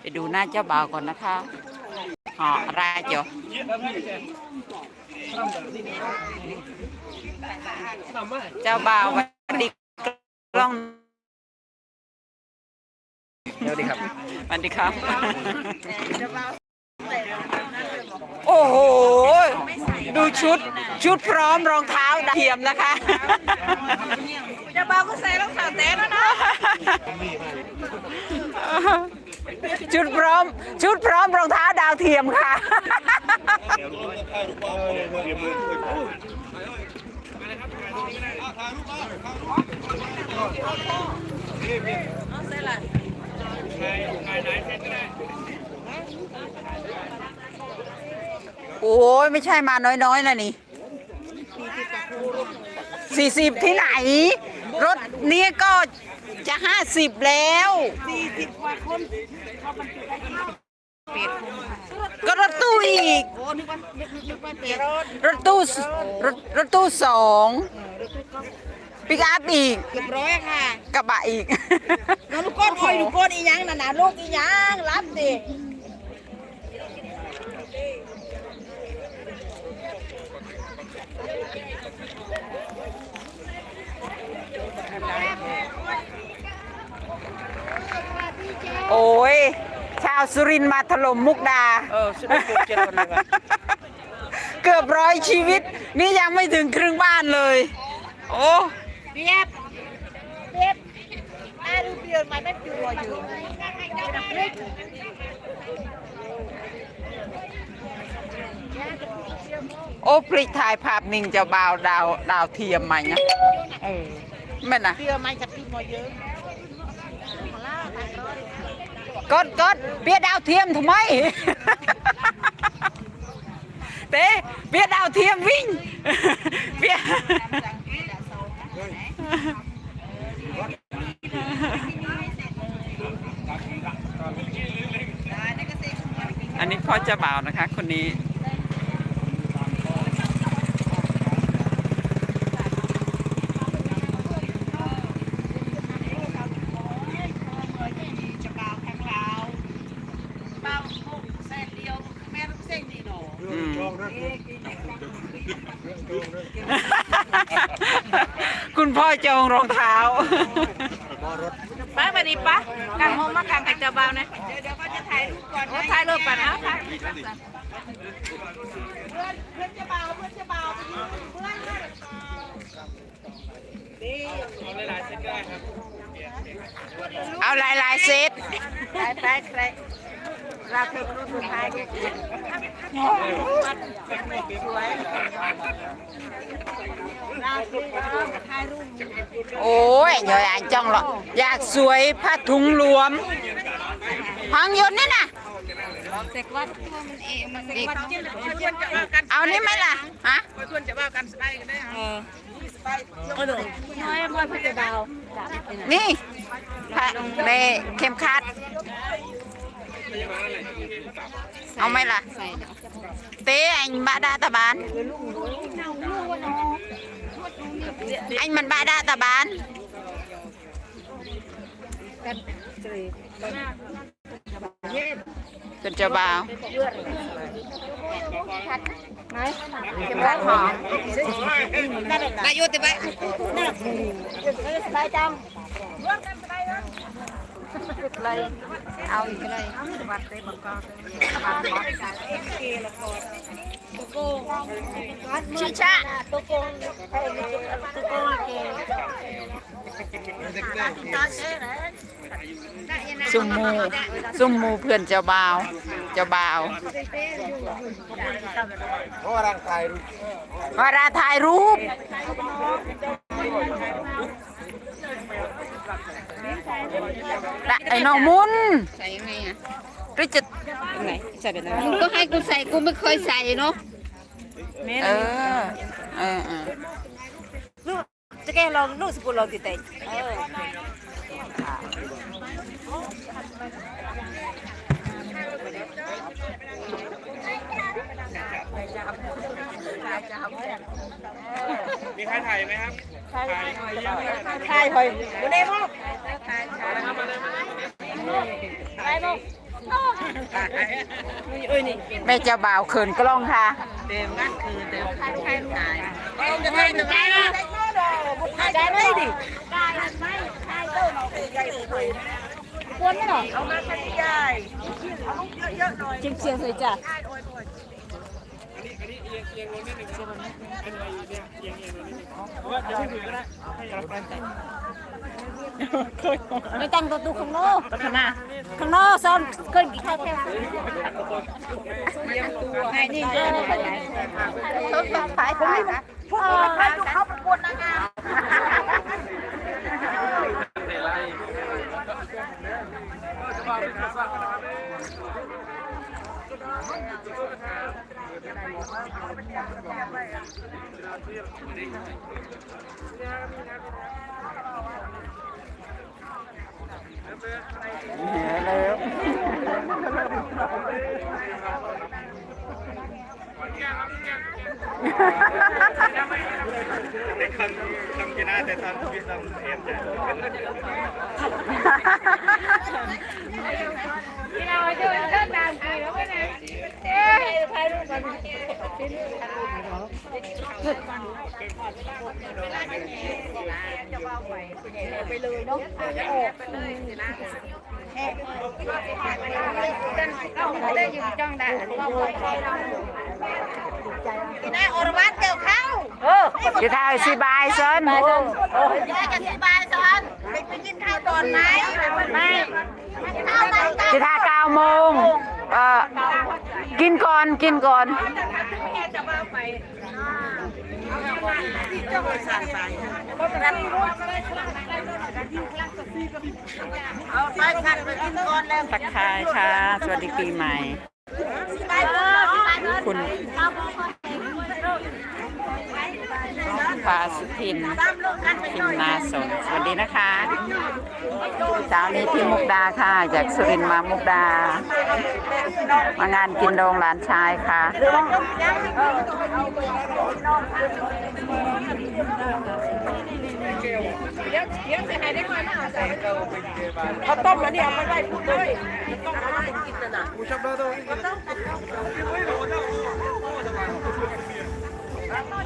ไปดูหน้าเจ้าบ่าวก่อนนะคะหอราจอเจ้าบ่าวสวัสดีกล้องสวัสดีครับสวัสดีครับ โอ้โห ดูชุด ชุดพร้อมรองเท้าดาวเทียมนะคะจะเบาก็ใส่รองเท้าแตะแล้วนะ ชุดพร้อม ชุดพร้อมรองเท้าดาวเทียมค่ะ โอ้ยไม่ใช่มาน้อยๆนะนี่สี่สิบที่ไหน รถนี้ก็ จะห้าสิบแล้วสี่สิบกว่าคนเขาบรรจุได้เข้าเป็ดก็รถตู้อีก โอ้นึกว่านึกนึกว่าเป็ดรถรถตู้สรถรถตู้สองปิกอัพอีกเกือบร้อยค่ะกระบะอีกน้องลูกก้นโอ้ยลูกก้นอีหยังน่ะนะลูกอีหยังรับดิ โอ้ย ชาวสุรินทร์มาถล่มมุกดา เออสุดยอดเจ็ดวันเลยว่ะเกือบร้อยชีวิต นี่ยังไม่ถึงครึ่งบ้านเลย โอ้เปียบเปียบอาดูเปียบมันไม่เปียบอยู่โอ้พลิกถ่ายภาพนิ่งเจ้าบ่าวดาวดาวเทียมมาเนี่ยเออแม่นะเปียบมันจะปีมอเยอะ กดกดเปียดาวเทียมทำไมเต้เปียดาวเทียมวิ่งเปียอันนี้พ่อเจ้าบ่าวนะคะคนนี้ จะเบาแข็งเราเบาหกเส้นเดียวแม่ลูกเส้นดีหนอ อืม คุณพ่อจงรองเท้าป้าไปดิป้ากันห้องมากันกับเจ้าเบานะเดี๋ยวเดี๋ยวก็จะถ่ายรูปก่อนถ่ายรูปก่อนนะถ่ายเพื่อนเพื่อนจะเบาเพื่อนจะเบาไปยืนเพื่อนดีเอาหลายๆเซตไปไปไปเราเคยรูปสุดท้ายกันสวยราคือถ่ายรูปโอ้ยเดี๋ยวอ่านจ้องหรอกอยากสวยผ้าถุงรวมพังยนต์นี่นะเอาเนี่ไหมล่ะฮะชวนจะว่ากันสบายกันได้เออสบายเออน้อยมากพี่จะดานี่ผ้าเนเข็มขัด เอาไหมล่ะเต้ anh bà đa ta bán anh mình bà đa ta bán cần cho bao ร้านหอมนาย โยติไปสบายจังเลยเอาอีกเลยวัดเต็มกอชิชะตัวโกงตัวโกงเกซุ่มหมูซุ่มหมูเพื่อนเจ้าบ่าวเจ้าบ่าวเพราะว่าร่างกายรู้เวลาถ่ายรูป ละไอ้น้องมุนใส่ยังไงอะหรือจะไหนใส่แบบไหนมึงก็ให้กูใส่กูไม่เคยใส่เนาะเออเออเออจะแกลองลูกสกุลลองติดเตะมีใครถ่ายไหมครับใช่เฮ้ยวันนี้พ่อไปแม่เจ้าบ่าวเขินกล้องค่ะจิ้มเสียงสวยจ้ะ ไม่แต่งตัวตูข้างนอกข้างหน้าข้างนอกซ้อนเกินกี่ข้าวแค่ให้นี่เออต้นต้องขายขายนะพวกเราไปดูเขาประกวดนางงาม แต่คำคำชนะแต่ตอนที่ทำเอ็มจะ เราเดินเดินตามคุยแล้วนะเอ๊ะถ่ายรูปกันไปเลยเนาะออกไปเลยเราได้ยืนจ้องได้เราไปเรา ที่นั่นอรวัตเกี่ยวเข้าจะถ่ายสิบายเซินยายจะสบายสอนไปไปกินข้าวตอนไหนไม่ข้าวตอนจะถ่ายเก้าโมงเออกินก่อนกินก่อนไปขันไปกินก่อนแล้วทักทายค่ะ สวัสดีปีใหม่ไปก่อนไปก่อนคุณ ปาสุทินตามลูกกันไปพิหน่มนาสนสวัสดีนะคะเช้านี้ที่มุกดาค่ะจากสุรินทร์มามุกดา มางานกินดองหลานชายค่ะเขาต้มแล้วเนี่ยเอาไปไว้พูดเลยน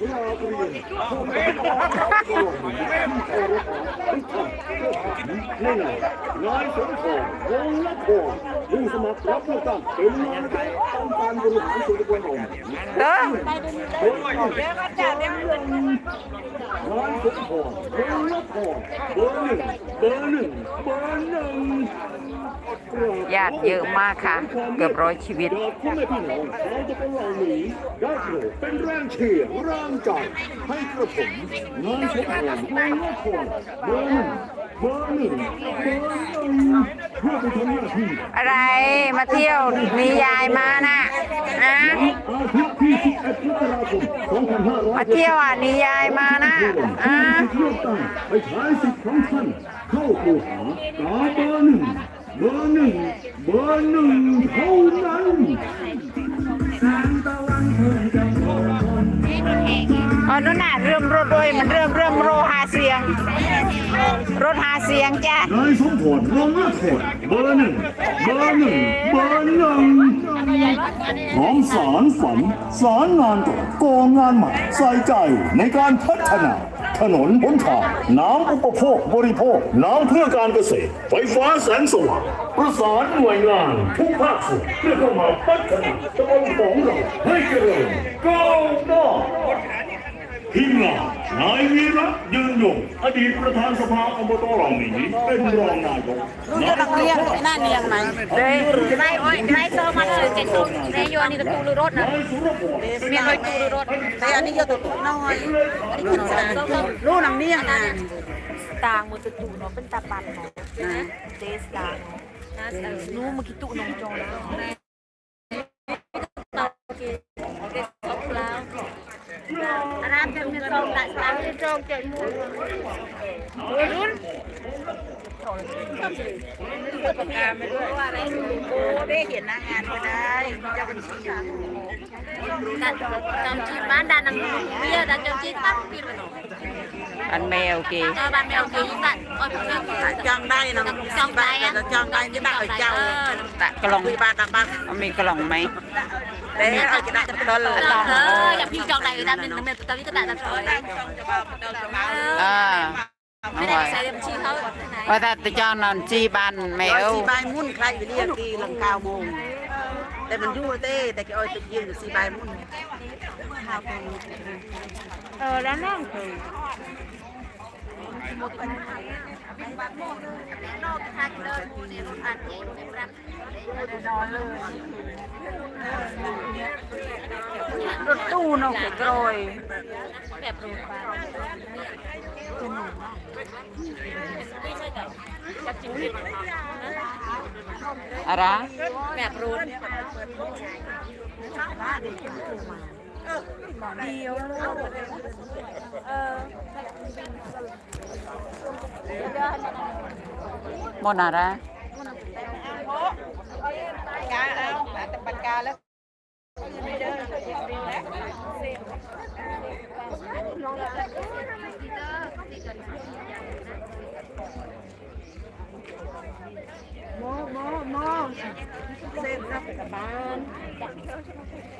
ายสมพรวงละครผู้สมัครรับเลือกตั้งเป็นนายกองค์การบริหารส่วนตำบลหนองเด้อนายสมพรวงละครเบอร์หนึ่งเบอร์หนึ่งเบอร์หนึ่งญาติเยอะมากค่ะ เกือบร้อยชีวิตพ่อแม่พี่น้องชาวตำบลเหล่านี้ได้โปรดเป็นแรงเชียร์แรงใจให้กระผมนายสมพรวงละครเบอร์หนึ่งเบอร์หนึ่งเบอร์หนึ่งเพื่อไปทำหน้าที่อะไรมาเที่ยวมียายมาน่ะนะอาทิตย์ที่11มกราคม2500มาเที่ยวอะนียายมานะอะเลือกตั้งไปใช้สิทธิ์ของท่านเข้าคูหาตาเบอร์หนึ่งเบอร์หนึ่งเบอร์หนึ่งเท่า มันเริ่มเริ่มโรหาเสียง รถหาเสียงจ้ะนายสมพรลงเลือกคนเบอร์หนึ่งเบอร์หนึ่งเบอร์หนึ่งพร้อมสารฝัน สารงานก่อก่องานใหม่ใส่ใจในการพัฒนา ถนนหนทางน้ำอุปโภคบริโภค น้ำเพื่อการเกษตร ไฟฟ้าแสงสว่างประสานหน่วยงานทุกภาคส่วนเพื่อเข้ามาพัฒนาตำบลของเราให้เจริญก้าวหน้า ทีมงานนายวีระ ยืนยงอดีตประธานสภาอบตเหล่านี้เป็นรองนายกนายเรียงหน้าเนียงไหมเด้ยไม่โอ้ยไม่โซมันเลยเจ็ดตุ้ในโยนี่ก็ตูรรถนะสุรพลมีน้อยตูรถแต่อันนี้จะตุกน้อยรู้น้ำเนียงอะต่างมือตุ่เนาะเป็นตาปันเนาะเจสตานู้เมื่อกี้ตุ่นงจงแล้ว อันนั้นจะมีซองดัดสามซองเจ็ดมูรุ่นปากกาไม่รู้ว่าอะไร Đấy, kita đó là เอออย่าพิมพ์จองใดเลยนะเป็นเป็นตอนนี้ก็ได้ตามเขาเลย à ไม่ได้ใช้บัญชีเขาที่ไหว่าแต่จะจอนนอนจีบันแมวจีบายมุ้นใคร khai với đi บลังกา cao bồn. Tại mình vua tê, tại cái ôi tự nhiên được xì เออแล้วนั่งคือ รถตู้นกกรอย Đẹp rồi. อะไร Đẹp rồi. โมนาระกาเอาแต่ปันาแล้วนอแล้วนะน้อมันอยู่ตรงจอถือไปเลยบ่ได้ Ini jangan atau mana ni? เออโม่โม่กันเออกัน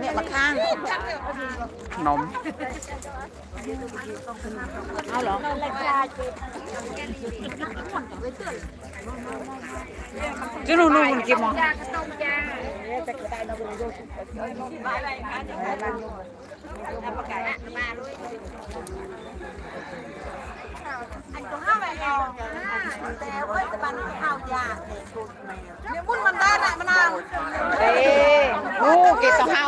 เนี่ยมาข้างนมเอาเหรอจะนู่นนู่นกี่โมง anh có hai bài hò แต่เว้ยตะบันข้าวยาเนี่ยบุญมันได้น่ะมะนาว เกเกต้องเฮา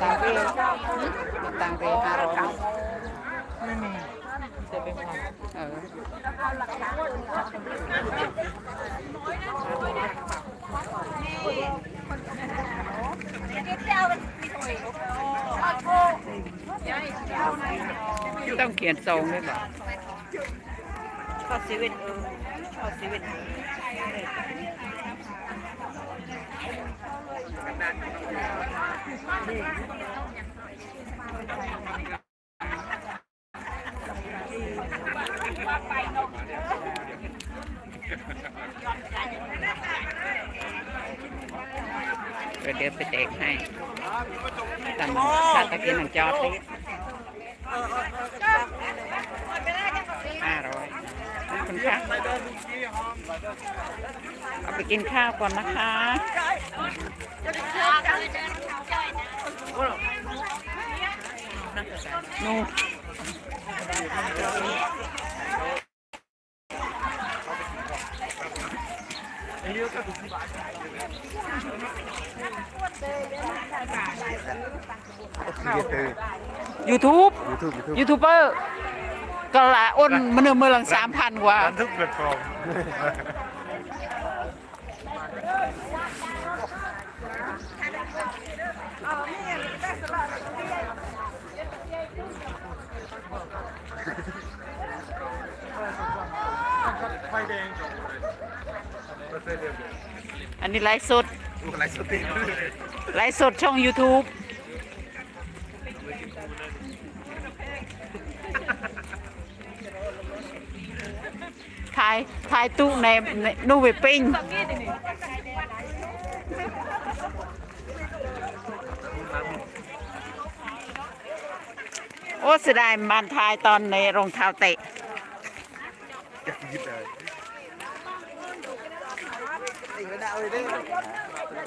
ตังเรตังเรห้าร้อยเออ ต้องเขียนทรงด้วยป่ะชอบชีวิตเออชอบชีวิตเดี๋ย เดี๋ยวไปแจกให้ตังค่าตะกี้หนังจอดสิห้าร้อยขอบคุณค่ะเอาไปกินข้าวก่อนนะคะนู่น YouTube ยูทูบเบอร์ก็ละอ้นมันเนือมือหลังสามพันกว่าทุกแพลตฟอร์มอันนี้ไลฟ์สดอะ ไรสติไลฟ์สดช่อง YouTube ถ่ายถ่ายตู้ในนูเวปิ้งโอ้เสียดายมันถ่ายตอนในรองเท้าเตะอยากยิบเลย เ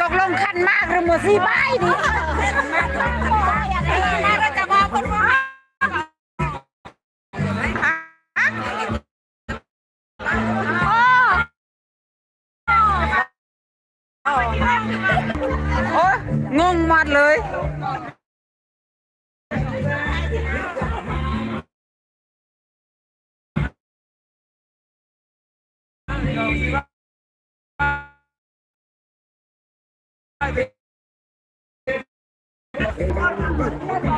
ตกลงคันมากหรือหมดสีใบดิ ดเลยต้อ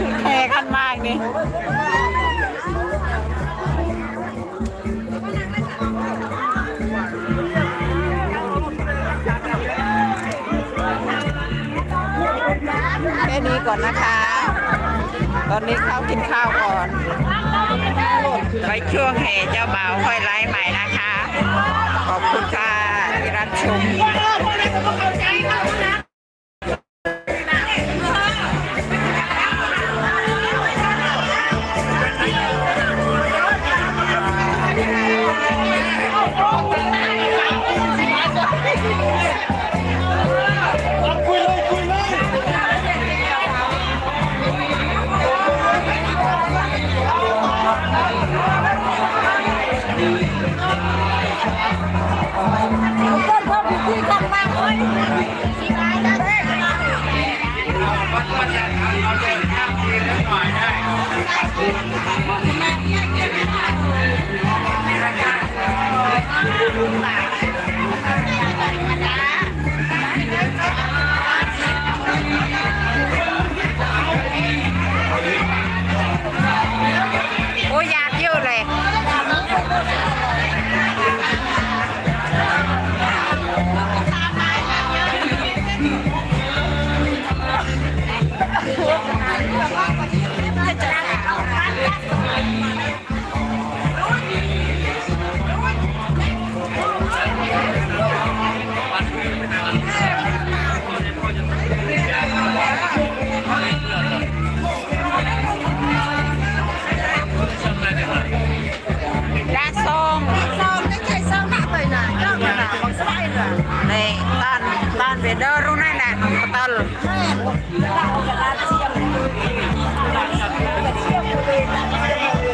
รือว่าแข่กันมากนี่แค่นี้ก่อนนะคะ ตอนนี้เขากินข้าวก่อนไปช่วงแห่เจ้าบ่าวค่อยไลฟ์ใหม่นะคะ ขอบคุณค่ะที่รับชม กัน